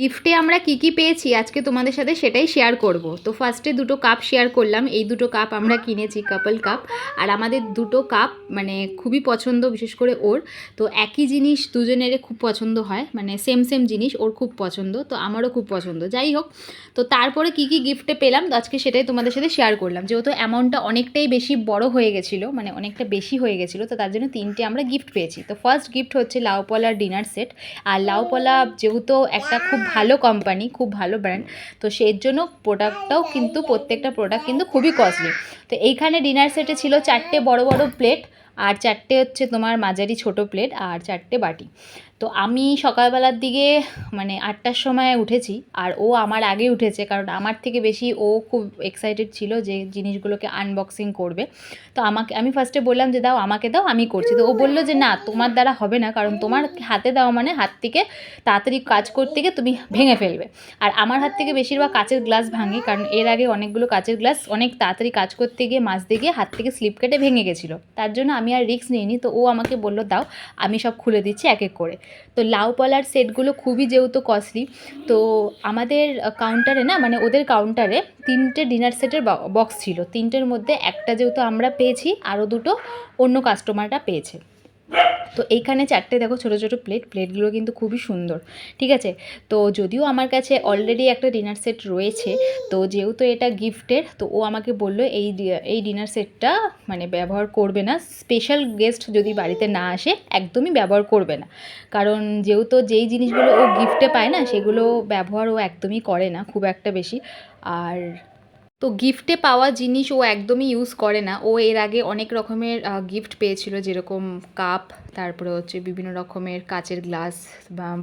গিফটে আমরা কি কি পেয়েছি আজকে তোমাদের সাথে সেটাই শেয়ার করব। তো ফার্স্টে দুটো কাপ শেয়ার করলাম। এই দুটো কাপ আমরা কিনেছি কাপল কাপ আর আমাদের দুটো কাপ মানে খুবই পছন্দ, বিশেষ করে ওর। তো একই জিনিস দুজনের খুব পছন্দ হয়। মানে সেম সেম জিনিস, ওর খুব পছন্দ, তো আমারও খুব পছন্দ। যাই হোক, তো তারপরে কি কি গিফটে পেলাম, তো আজকে সেটাই তোমাদের সাথে শেয়ার করলাম। যেহেতু অ্যামাউন্টটা অনেকটাই বেশি বড় হয়ে গেছিল মানে অনেকটা বেশি হয়ে গেছিল, তো তার জন্য তিনটে আমরা গিফট পেয়েছি। তো ফার্স্ট গিফট হচ্ছে লাউপলার ডিনার সেট আর লাউপলা যেহেতু একটা খুব ভালো কোম্পানি খুব ভালো ব্র্যান্ড তো সেই জন্য প্রোডাক্টটাও কিন্তু প্রত্যেকটা প্রোডাক্ট কিন্তু খুবই কস্টলি তো এইখানে ডিনার সেটে ছিল চারটে বড় বড় প্লেট আর চারটে হচ্ছে তোমার মাঝারি ছোট প্লেট আর চারটে বাটি। তো আমি সকালবেলার দিকে মানে আটটার সময় উঠেছি, আর ও আমার আগে উঠেছে, কারণ আমার থেকে বেশি ও খুব এক্সাইটেড ছিল যে জিনিসগুলোকে আনবক্সিং করবে। তো আমাকে, আমি ফার্স্টে বললাম যে, দাও, আমাকে দাও, আমি করছি। তো ও বলল যে, না, তোমার দ্বারা হবে না, কারণ তোমার হাতে দেওয়া মানে হাত থেকে তাড়াতাড়ি কাজ করতে গিয়ে তুমি ভেঙে ফেলবে। আর আমার হাত থেকে বেশিরভাগ কাচের গ্লাস ভাঙে, কারণ এর আগে অনেকগুলো কাচের গ্লাস অনেক তাড়াতাড়ি কাজ করতে গিয়ে, মাজতে গিয়ে হাত থেকে স্লিপ কেটে ভেঙে গেছিল। তার জন্য আমি আর রিক্স নিইনি, তো ও আমাকে বলল, দাও, আমি সব খুলে দিচ্ছি এক এক করে। তো লাউ পলার সেটগুলো খুবই যেহেতু কস্টলি তো আমাদের কাউন্টারে না মানে ওদের কাউন্টারে তিনটে ডিনার সেটের বক্স ছিল। তিনটের মধ্যে একটা যেহেতু আমরা পেয়েছি, আরও দুটো অন্য কাস্টমাররা পেয়েছে। তো এইখানে চারটে দেখো ছোটো ছোটো প্লেট প্লেটগুলো কিন্তু খুবই সুন্দর, ঠিক আছে? তো যদিও আমার কাছে অলরেডি একটা ডিনার সেট রয়েছে, তো যেহেতু এটা গিফটের তো ও আমাকে বলল এই এই ডিনার সেটটা মানে ব্যবহার করবে না স্পেশাল গেস্ট যদি বাড়িতে না আসে, একদমই ব্যবহার করবে না। কারণ যেহেতু যেই জিনিসগুলো ও গিফটে পায় না, সেগুলো ব্যবহার ও একদমই করে না, খুব একটা বেশি। আর তো গিফটে পাওয়া জিনিস ও একদমই ইউজ করে না। ও এর আগে অনেক রকমের গিফট পেয়েছিল, যেরকম কাপ তারপরে হচ্ছে বিভিন্ন রকমের কাচের গ্লাস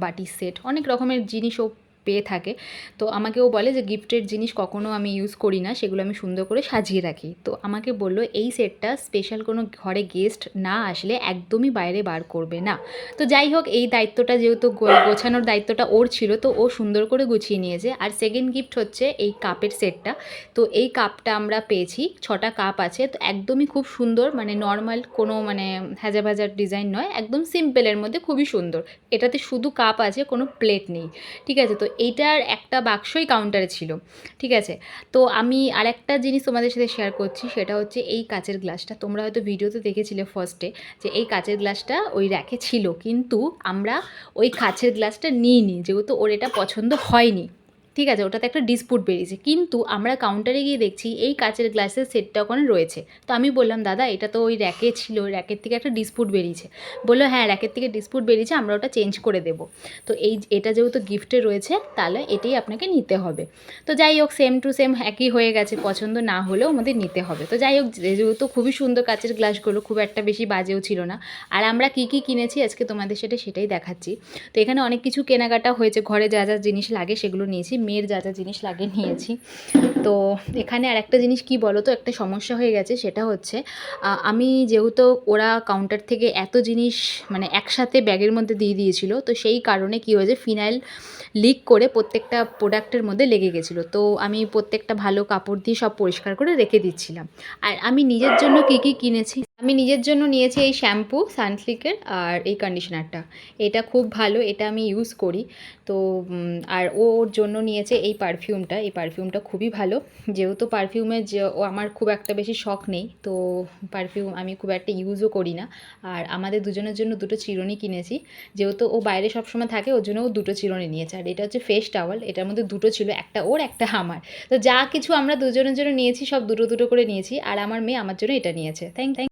বাটি সেট অনেক রকমের জিনিস ও পেয়ে থাকে। তো আমাকে ও বলে যে গিফটের জিনিস কখনো আমি ইউজ করি না, সেগুলো আমি সুন্দর করে সাজিয়ে রাখি। তো আমাকে বলল, এই সেটটা স্পেশাল কোনো ঘরে গেস্ট না আসলে একদমই বাইরে বার করবে না। তো যাই হোক, এই দায়িত্বটা যেহেতু গোছানোর দায়িত্বটা ওর ছিল, তো ও সুন্দর করে গুছিয়ে নিয়েছে। আর সেকেন্ড গিফট হচ্ছে এই কাপের সেটটা। তো এই কাপটা আমরা পেয়েছি, ছটা কাপ আছে। তো একদমই খুব সুন্দর মানে নর্মাল কোনো মানে হ্যাজা ভাজার ডিজাইন নয়, একদম সিম্পলের মধ্যে খুবই সুন্দর। এটাতে শুধু কাপ আছে, কোনো প্লেট নেই। ঠিক আছে? তো এইটার একটা বাক্সই কাউন্টারে ছিল, ঠিক আছে? তো আমি আরেকটা জিনিস তোমাদের সাথে শেয়ার করছি, সেটা হচ্ছে এই কাচের গ্লাসটা তোমরা হয়তো ভিডিওতে দেখেছিলে ফার্স্টে যে এই কাচের গ্লাসটা ওই র্যাকে ছিল, কিন্তু আমরা ওই কাচের গ্লাসটা নিইনি, যেহেতু ওর এটা পছন্দ হয়নি। ঠিক আছে, ওটাতে একটা ডিসপুট বেরিয়েছে। কিন্তু আমরা কাউন্টারে গিয়ে দেখছি এই কাচের গ্লাসের সেটটা ওখানে রয়েছে। তো আমি বললাম, দাদা, এটা তো ওই র্যাকে ছিল র্যাকের থেকে একটা ডিসপুট বেরিয়েছে। বলল হ্যাঁ র্যাকের থেকে ডিসপুট বেরিয়েছে, আমরা ওটা চেঞ্জ করে দেবো। তো এই এটা যেহেতু গিফটে রয়েছে, তাহলে এটাই আপনাকে নিতে হবে। তো যাই হোক সেম টু সেম একই হয়ে গেছে, পছন্দ না হলেও আমাদের নিতে হবে। তো যাই হোক, যেহেতু খুবই সুন্দর কাচের গ্লাসগুলো খুব একটা বেশি বাজেও ছিল না। আর আমরা কি কি কিনেছি আজকে তোমাদের সেটা সেটাই দেখাচ্ছি। তো এখানে অনেক কিছু কেনাকাটা হয়েছে, ঘরে যা যা জিনিস লাগে সেগুলো নিয়েছি। মেয়ের যা যা জিনিস লাগে নিয়েছি। তো এখানে আর একটা জিনিস কি বলো তো একটা সমস্যা হয়ে গেছে, সেটা হচ্ছে আমি যেহেতু ওরা কাউন্টার থেকে এত জিনিস মানে একসাথে ব্যাগের মধ্যে দিয়ে দিয়েছিল, তো সেই কারণে কি হয়েছে ফিনাইল লিক করে প্রত্যেকটা প্রোডাক্টের মধ্যে লেগে গেছিল। তো আমি প্রত্যেকটা ভালো কাপড় দিয়ে সব পরিষ্কার করে রেখে দিচ্ছিলাম। আর আমি নিজের জন্য কী কী কিনেছি? আমি নিজের জন্য নিয়েছি এই শ্যাম্পু সানসিল্কের আর এই কন্ডিশনারটা এটা খুব ভালো, এটা আমি ইউজ করি। তো আর ওর জন্য নিয়েছে এই পারফিউমটা এই পারফিউমটা খুবই ভালো। যেহেতু পারফিউমের যে ও আমার খুব একটা বেশি শখ নেই, তো পারফিউম আমি খুব একটা ইউজও করি না। আর আমাদের দুজনের জন্য দুটো চিরুনি কিনেছি। যেহেতু ও বাইরে সবসময় থাকে, ওর জন্য ও দুটো চিরুনি নিয়েছে। আর এটা হচ্ছে ফেস টাওয়াল এটার মধ্যে দুটো ছিল, একটা ওর, একটা আমার। তো যা কিছু আমরা দুজনের জন্য নিয়েছি, সব দুটো দুটো করে নিয়েছি। আর আমার মেয়ে আমার জন্য এটা নিয়েছে। Thank thank